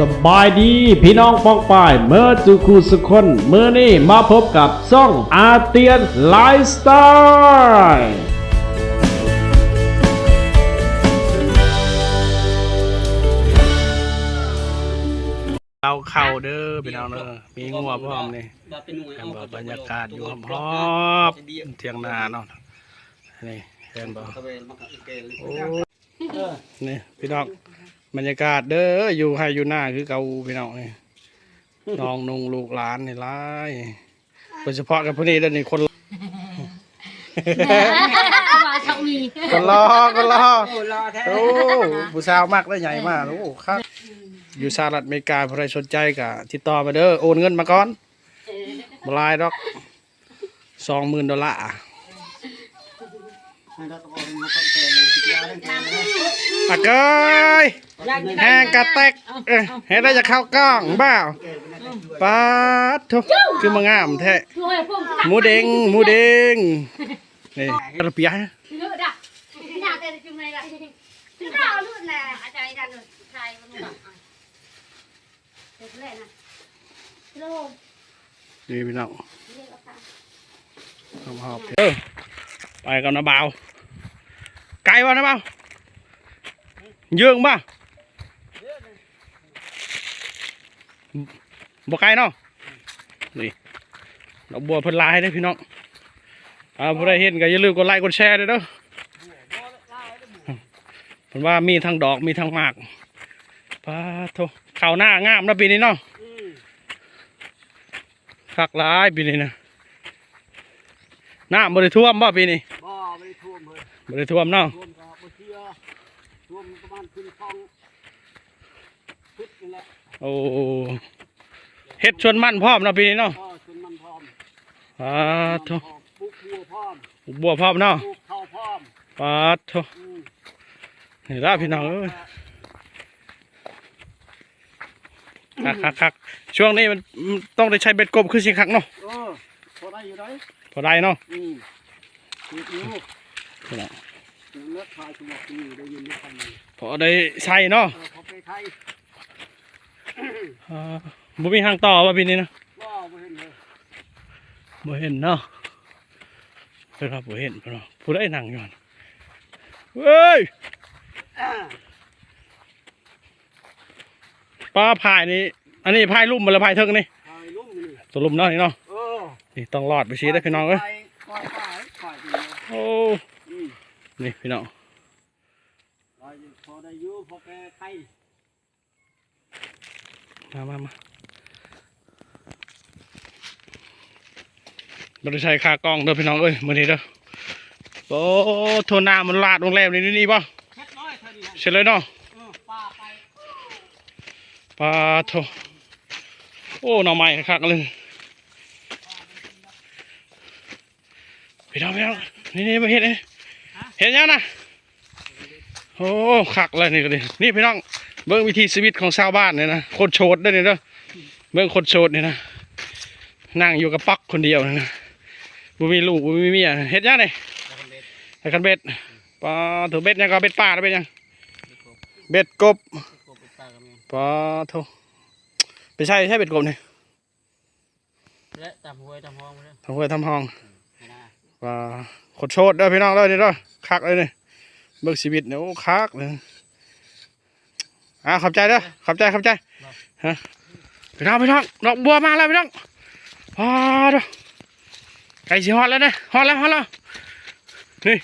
สบายดีพี่น้องปองปายเมื่อจูคูสุคนเมื่อนี้มาพบกับซ่องอาเตียนไลฟ์สไตล์เราเข้าเด้อพี่น้องเด้อมีงัวพร้อมนี่ว่าเป็นหน่วยเห็นเอบ่บรรยากาศอยู่พร้อมเที่ยงนาเนาะนี่เห็นบ่ตะเวนมากับเกลโอ้นี่พี่น้อง บรรยากาศเด้ออยู่ให้อยู่หน้าคือเก่าพี่น้องนี่น้องนุงลูกหลานนี่หลายโดยเฉพาะกับพวกนี้เด้อนี่คนมาชักมีคนรอคนรอโอ้รอแท้โอ้ผู้สาวมากได้ใหญ่มากโอ้ครับอยู่สหรัฐอเมริกาใครสนใจก็ติดต่อมาเด้อโอนเงินมาก่อนบหลายดอกสองหมื่นดอลลาร์ให้เรา ตะกนมากับเกยแห้งกระแตกเอ้ยเห็นได้จะเข้ากล้องบ้าปาดทุกคือมางามแท้หมูเด้งหมูเด้งนี่กระเปียะเลือดอะอยากจะจุ่มในละที่เราลุ่นน่ะอาไทยมันแบบเด็กเล่นนะโลกนี่พี่น้องเรียกว่าหอมหอบเออไปกันนะเบาว ไกลวะนะเบาวเยื่องป่ะบ่ไกลเนาะนี่ดอกบัวเพิ่นลายได้พี่น้องอ่าผู้ใดเห็นก็อย่าลืมกดไลค์กดแชร์ด้วยเด้อเพิ่นว่ามีทั้งดอกมีทั้งหมากปาโทข้าวหน้างามนะปีนี้เนาะคักหลายปีนี้นะหน้ำบริท่วมบ่ปีนี้ วมเลยบริท่วมเนาะท่วมก็บ่เชื่อท่วมประมาณขึ้นคลองพุทธนี่แหละโอ้เฮ็ดชวนมันพร้อมเนาะปีนี้เนาะก็จนมันพร้อมปาดโทปลูกบัวพร้อมบัวพร้อมเนาะปลูกข้าวพร้อมปาดโทอืมนี่ละพี่น้องเอ้ยคักคักคักช่วงนี้มันมันต้องได้ใช้เบ็ดกบคือสิคักเนาะเออพอได้อยู่ได้พอได้เนาะอืมถูกนิ้ว พี่น้องถูกเลือดทายสมองดีได้ยินไม่ทันเลยพอได้ใช้เนาะเออพอไปไทยอ่าบ่มีทางต่อว่าปีนี้นะก็ไม่เห็นเลยบ่เห็นเนาะเพิ่นว่าบ่เห็นเพิ่นว่าผู้ใดนั่งอยู่หั่นเฮ้ยอ่าปลาพายนี่อันนี้พายลุ่มบ่ละพายเทิงนี่ทายลุ่มนี่ตัวลุ่มเนาะนี่เนาะเออนี่ต้องรอดไปชี้ได้อพี่น้องเอ้ย ไปไปไปไปดีเลย โอ้ อืม นี่พี่น้องไปพอได้อยูพอแกไทยมามามาบริษัทคากล้องเด้อพี่น้องเอ้ยมื้อนี้เด้อโอ้โทนน้ำมันลาดโรงแรมนี่นี่ป่ะเช็ดน้อยเท่านี้ฮะเสร็จเลยเนาะเออป้าไปปลาโทโอ้หน่อไม้คักเลยพี่น้องพี่น้องนี่นี่มาเห็นนี่เห็นยังนะโอ้คักเลยนี่ก็ดินี่พี่น้องเบิ่งวิธีชีวิตของชาวบ้านเนี่ยนะคนโฉดเด้อเนี่ยเด้อเบิ่งคนโฉดเนี่ยนะนั่งอยู่กับปักคนเดียวเนี่ยนะบ่มีลูกบ่มีเมียเฮ็ดยังนี่ไอ้กันเบ็ดปลาถือเบ็ดยังก็เบ็ดป่าแล้วเป็นยังเบ็ดกบกบไปกับเมียปลาโทไปใช่ใช่เบ็ดกบนี่และตามหวยตามห้องมาเลยทำเพื่อทำห้องไม่ได้ปลา ขดโชดด้อพี่น้องเด้อนี่ด้อคักเลยนี่เบิกชีวิตเนี่ยโอ้คักเลยอ่าขอบใจเด้อขอบใจขอบใจฮะพี่น้องพี่น้องดอกบัวมาแล้วพี่น้องพอด้อไก่สิฮอดแล้วเนี่ยฮอดแล้วฮอดแล้วนี่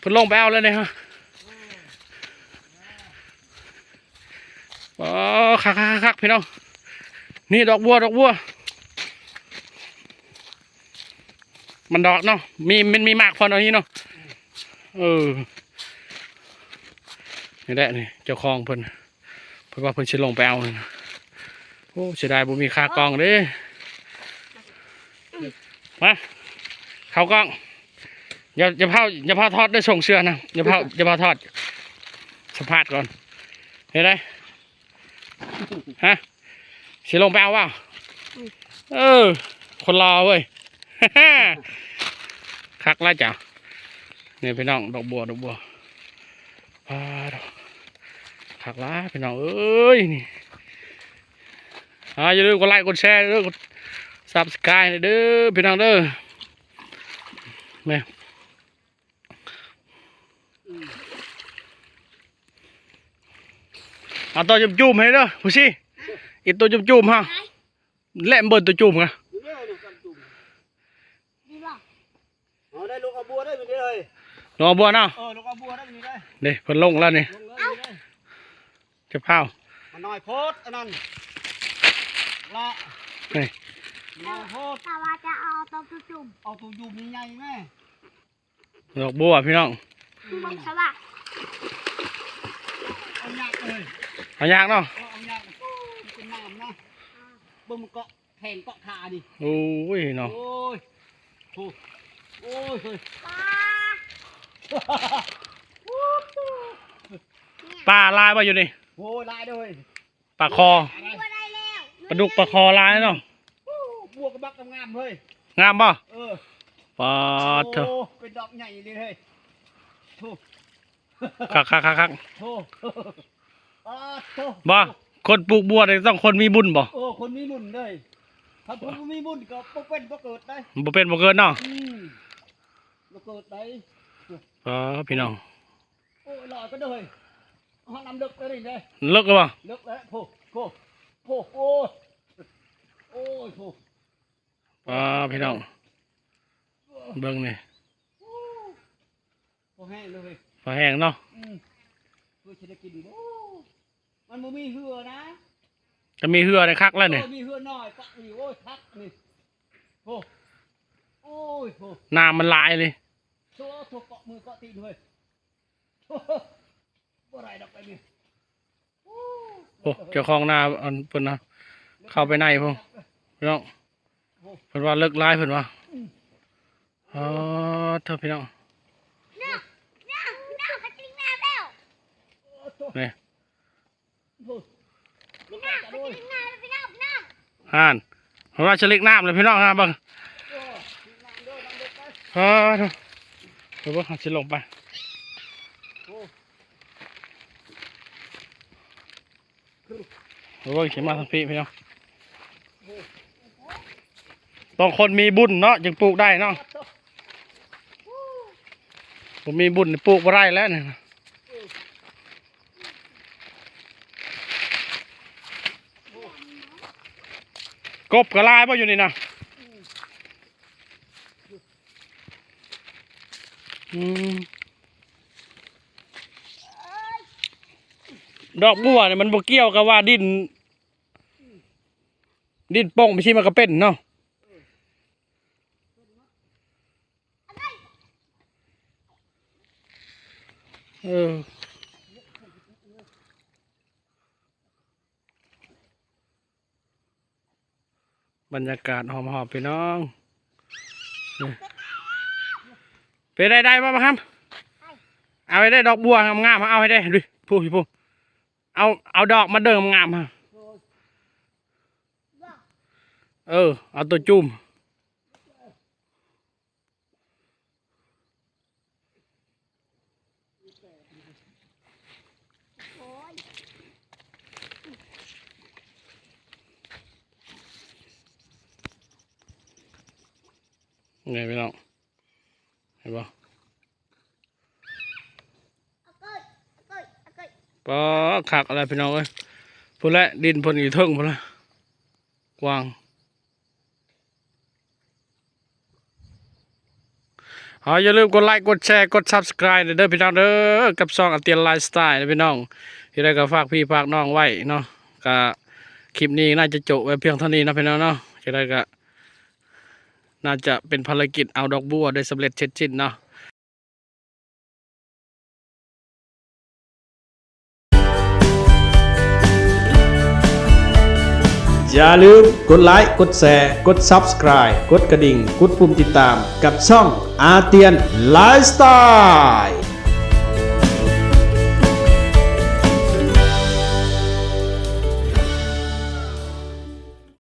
พิ่นลงไปเอาแล้วเนี่ยฮะอ๋อคักคักคักพี่น้องนี่ดอกบัวดอกบัว มันดอกเนาะมีมันมีมากพอเนาะนี่เนาะเออนี่แหละนี่เจ้าของเพิ่นเพิ่นว่าเพิ่นสิลงไปเอานะโอ้เสียดายบ่มีค่ากล้องเด้มาเขากล้องอย่าอย่าเผาอย่าเผาทอดได้ส่งเสื้อนะอย่าเผาอย่าเผาทอดสัมภาษณ์ก่อนเห็นไหมฮะสิลงไปเอาเปล่าเออ คนรอเว้ย คักแล้วจ้ะนี่พี่น้องดอกบัวดอกบัวอ่าดอกคักแล้วพี่น้องเอ้ยนี่อ่าอย่าลืมกดไลค์กดแชร์เด้อกดซับสไครต์เด้อพี่น้องเด้อแม่เอาตัวจุ่มๆให้เด้อผู้ชิอีกตัวจุ่มๆฮะแหลมเบิดตัวจุ่มกัน ดูเด้อดูกันจุ่ม ดีบ่ เอาได้ลูกเอาบัวได้ไปนี่เลย รอบัวเนาะเออลูกเอาบัวได้ไปนี่ได้เด้เพิ่นลงแล้วนี่ลงเลยนี่ได้เจะพาวมันน้อยโพดอันนั้นละนี่มันน้อยโพดถ้าว่าจะเอาตัวจุ่มเอาตัวอยู่มีใหญ่แม่ดอกบัวพี่น้องๆมันสว่าเอาหยักเลยเอายากเนาะเอาเอาหยักโอ้ยมันเป็นน้ำนะเบิ่งมันเกาะแขนเกาะขาดิโอ้ยเนาะโอ้ยโอ้โอ้ยเฮ้ย ปลาปลาลายมาอยู่นี่โอ้ยลายด้วยปลาคออะไรตัวได้แล้วปลาดุกปลาคอลายเนาะโอ้บัวกระบักกำงามเฮ้ยงามป่ะเออปลาเถอะโอ้เป็นดอกใหญ่เลยเฮ้ยโธ่คักคักคักคักโธ่อ้าโธ่บ่คนปลูกบัวเนี่ยต้องคนมีบุญบ่โอ้คนมีบุญเลยถ้าคนบ่มีบุญก็บ่เป็นบ่เกิดได้บ่เป็นบ่เกินเนาะอืมบ่เกิดได้เออพี่น้องโอ้ยลอยก็เลยห้องน้ำลึกเลยนี่เด้เลิกแล้วบ่ลึกแล้วโผล่โผล่โผล่โอ้ยโอ้ยโผล่อ่าพี่น้องเบิ่งนี่โผล่แห้งเลยปลาแห้งเนาะอืมเพื่อจะได้กินโอ้มันบ่มีเหือนะจะมีเหือในคักแล้วนี่โอ้ยมีเหือน้อยปะนี่โอ้ยทักนี่โอ้โอ้ยโผล่น้ำมันหลายเลย โซ่โซ่เกาะมือเกาะตีนเลยโอ้บ่ไรดอกไปนี่โอ้โอ้เจ้าของนาอันเพิ่นนะเข้าไปในพุ่นพี่น้องเพิ่นว่าเลิกหลายเพิ่นว่าอ๋อเถอะพี่น้องเนี่ยเนี่ยเนี่ยกระจิ้งน้ำแล้วนี่โอ้ลูกเนี่ยจะกระด้วยจิ้งน้ำพี่น้องพี่น้องห่านเพราะว่าฉลิกน้ำเลยพี่น้องนะเบิ่งโอ้น้ำด้วยน้ำด้วยไปอ๋อ เดี๋ยวเบิ่งสิลงไปเดี๋ยวเบิ่งสิมาทางพี่พี่น้องต้องคนมีบุญเนาะจึงปลูกได้เนาะผมมีบุญปลูกได้แล้วเนี่ยกบกระลายป่ะอยู่นี่นะอืม ดอกบัวเนี่ยมันบ่เกี่ยวกับว่าดิน ดินโป่งไม่ใช่มันก็เป็นเนาะเออบรรยากาศหอมๆพี่น้อง นี่เป็นได้ได้ป่ะครับ เอาไปได้ดอกบัวงามๆเอาให้ได้ดูพูดพูดเอาเอาดอกมาเดิมงามฮะเออ เอาตัวจุ่มโอ้ยไงพี่น้อง เห็นปะเอกิดเอากอาเกิดปอขักอะไรพี่น้องเอ้ยพูดล้วดินพนอยู่เทิงพูดละกว้างเอาอย่าลืมกดไลค์กดแชร์กด subscribe เด้อพี่น้องเด้อกับซองอัเตียนไลฟ์สไตล์นะพี่น้อง ที่ได้ก็ฝากพี่ฝากน้องไว้เนาะก็คลิปนี้น่าจะจบไว้เพียงเท่านี้นะพี่น้องเนาะจะได้ก็ น่าจะเป็นภารกิจเอาดอกบัวได้สำเร็จเสร็จสิ้นเนาะอย่าลืมกดไลค์ กดแชร์ กด Subscribe กดกระดิ่ง กดปุ่มติดตาม กับช่องอาเตียนไลฟ์สไตล์